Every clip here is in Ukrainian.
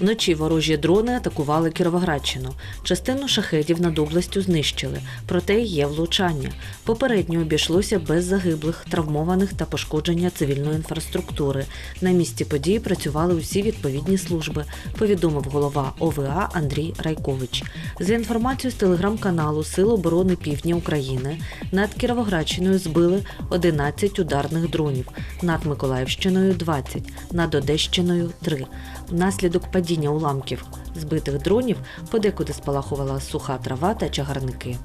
Вночі ворожі дрони атакували Кіровоградщину. Частину шахедів над областю знищили, проте є влучання. Попередньо обійшлося без загиблих, травмованих та пошкодження цивільної інфраструктури. На місці події працювали усі відповідні служби, повідомив голова ОВА Андрій Райкович. За інформацією з телеграм-каналу Сил оборони Півдня України над Кіровоградщиною збили 11 ударних дронів, над Миколаївщиною 20, над Одещиною 3. Внаслідок падіння уламків збитих дронів подекуди спалахувала суха трава та чагарники.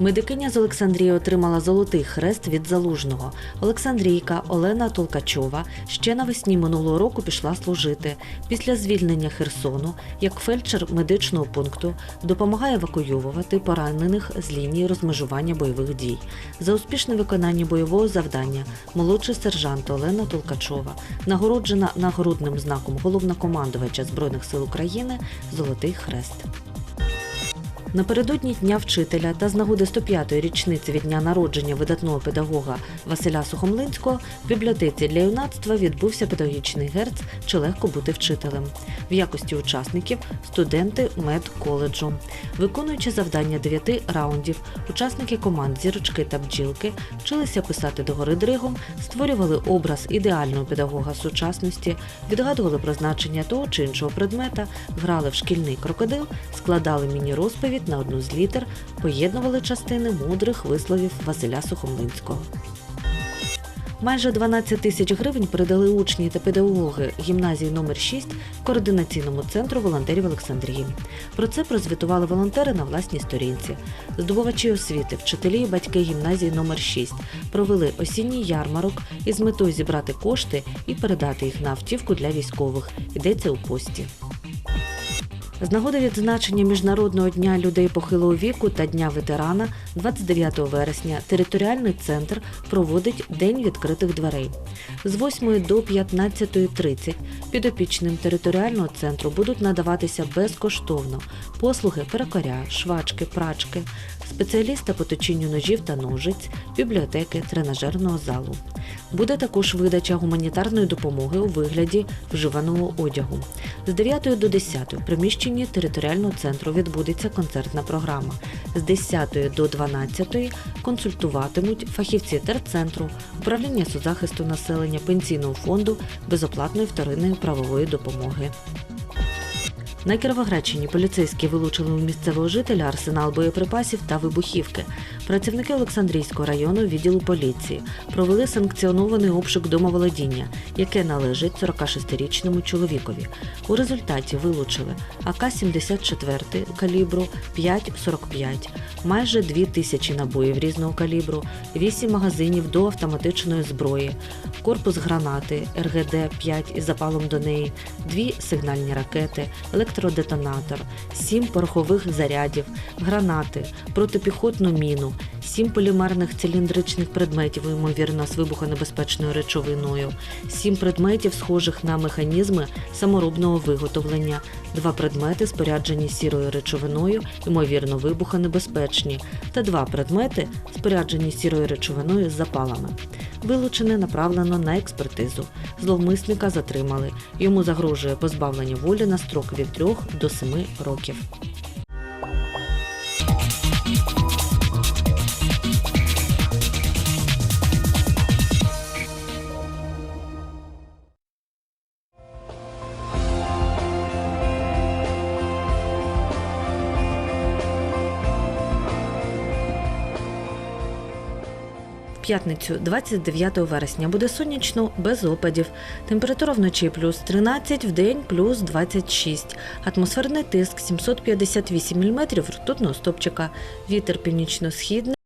Медикиня з Олександрії отримала золотий хрест від залужного. Олександрійка Олена Толкачова ще навесні минулого року пішла служити. Після звільнення Херсону, як фельдшер медичного пункту, допомагає евакуювати поранених з лінії розмежування бойових дій. За успішне виконання бойового завдання молодший сержант Олена Толкачова нагороджена нагородним знаком головнокомандувача Збройних сил України Золотий хрест. Напередодні Дня вчителя та з нагоди 105-ї річниці від дня народження видатного педагога Василя Сухомлинського в бібліотеці для юнацтва відбувся педагогічний герц чи легко бути вчителем. В якості учасників студенти медколеджу. Виконуючи завдання дев'яти раундів, учасники команд зірочки та бджілки вчилися писати догори дригом, створювали образ ідеального педагога сучасності, відгадували про значення того чи іншого предмета, грали в шкільний крокодил, складали міні-розповідь на одну з літер, поєднували частини мудрих висловів Василя Сухомлинського. Майже 12 тисяч гривень передали учні та педагоги гімназії номер 6 координаційному центру волонтерів Олександрії. Про це прозвітували волонтери на власній сторінці. Здобувачі освіти, вчителі і батьки гімназії номер 6 провели осінній ярмарок із метою зібрати кошти і передати їх на автівку для військових. Йдеться у пості. З нагоди відзначення Міжнародного дня людей похилого віку та Дня ветерана 29 вересня територіальний центр проводить День відкритих дверей. З 8 до 15.30 підопічним територіального центру будуть надаватися безкоштовно послуги перекоря, швачки, прачки, спеціаліста по точінню ножів та ножиць, бібліотеки, тренажерного залу. Буде також видача гуманітарної допомоги у вигляді вживаного одягу. З 9 до 10 в приміщенні територіального центру відбудеться концертна програма. З 10 до 12 консультуватимуть фахівці терцентру, управління соцзахисту населення, пенсійного фонду, безоплатної вторинної правової допомоги. На Кіровоградщині поліцейські вилучили у місцевого жителя арсенал боєприпасів та вибухівки. Працівники Олександрійського району відділу поліції провели санкціонований обшук домоволодіння, яке належить 46-річному чоловікові. У результаті вилучили АК-74 калібру 5,45, майже 2 тисячі набоїв різного калібру, 8 магазинів до автоматичної зброї, корпус гранати РГД-5 із запалом до неї, дві сигнальні ракети, електродетонатор, сім порохових зарядів, гранати, протипіхотну міну, сім полімерних циліндричних предметів, ймовірно, з вибухонебезпечною речовиною, сім предметів, схожих на механізми саморобного виготовлення, два предмети, споряджені сірою речовиною, ймовірно, вибухонебезпечні, та два предмети, споряджені сірою речовиною з запалами. Вилучене направлено на експертизу. Зловмисника затримали. Йому загрожує позбавлення волі на строк від 3 до 7 років. П'ятницю, 29 вересня, буде сонячно без опадів. Температура вночі плюс 13, в день плюс 26. Атмосферний тиск 758 мм ртутного стопчика. Вітер північно-східний.